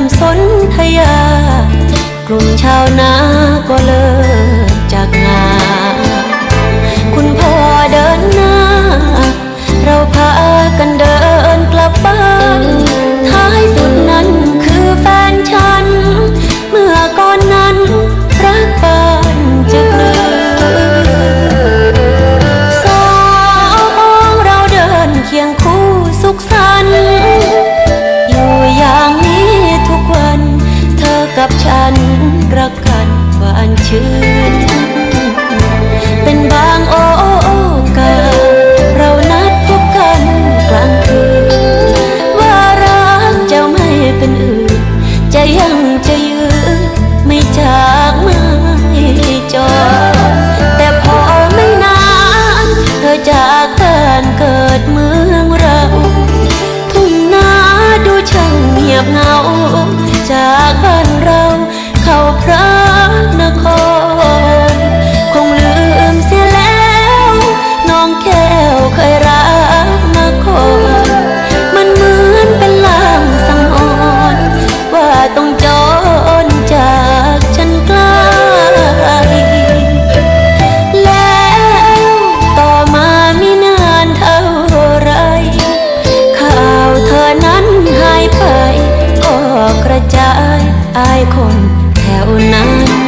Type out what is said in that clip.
ามสนทยา กลุ่มชาวนาก็เลิกจากงานคุณพ่อเดินหน้า เราพากันเดินกลับบ้านท้ายสุดนั้นคือแฟนฉัน เมื่อก่อนนั้นรักบานจะเกลือสองเราเดินเคียงคู่สุขสันต์ กับฉันรักกันหวานชื่นายคนแถวนั้น